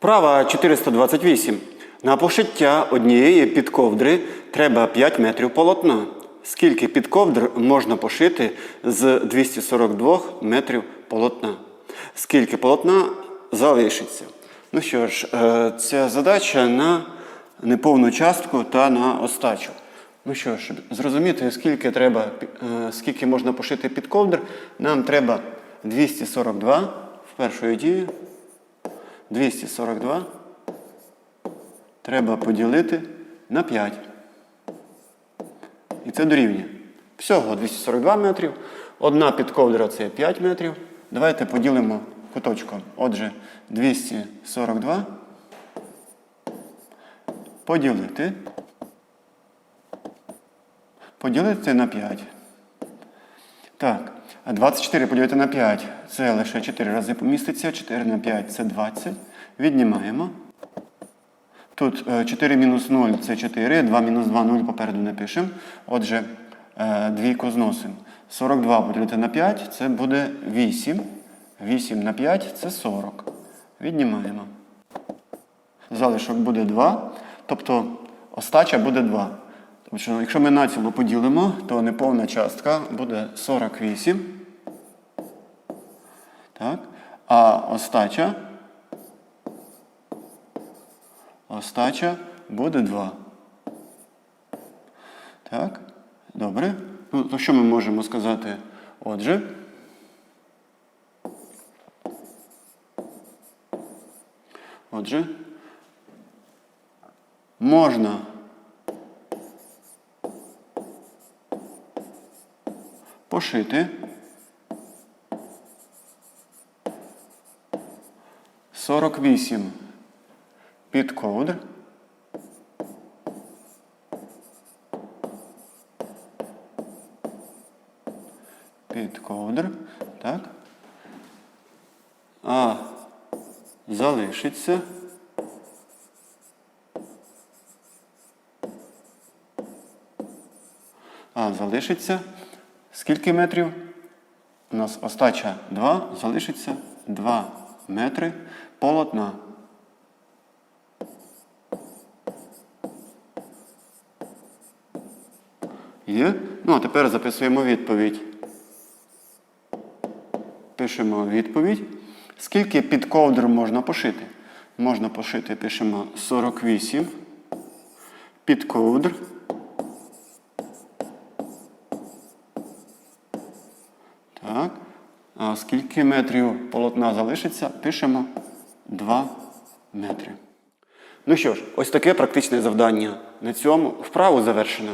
Вправа 428. На пошиття однієї підковдри треба 5 метрів полотна. Скільки підковдр можна пошити з 242 метрів полотна? Скільки полотна залишиться? Ну що ж, е, ця задача на неповну частку та на остачу. Ну що ж, зрозуміти, скільки треба, е, скільки можна пошити підковдр, нам треба 242 в першої дії. 242 треба поділити на 5. І це дорівнює. Всього 242 метрів. Одна підковдра це 5 метрів. Давайте поділимо куточком. Отже, 242 поділити. Поділити на 5. Так, 24 поділити на 5 це лише 4 рази поміститься. 4 на 5 це 20. Віднімаємо. Тут е, 4 мінус 0 це 4, 2 мінус 2 0 попереду не пишемо. Отже, е, двійку зносимо. 42 поділити на 5 це буде 8. 8 на 5 це 40. Віднімаємо. Залишок буде 2, тобто остача буде 2. Тому що якщо ми націло поділимо, то неповна частка буде 48. Так? А остача Остача буде 2. Так? Добре. Ну, то що ми можемо сказати? Отже. Отже. Можна пошити сорок вісім підковдр. Підковдр. Так. А залишиться. А залишиться. Скільки метрів? У нас остача 2, залишиться 2 метри полотна. Є? Ну, а тепер записуємо відповідь. Пишемо відповідь. Скільки підковдр можна пошити? Можна пошити, пишемо 48 підковдр. Так. А скільки метрів полотна залишиться? Пишемо 2 метри. Ну що ж, ось таке практичне завдання. На цьому вправу завершено.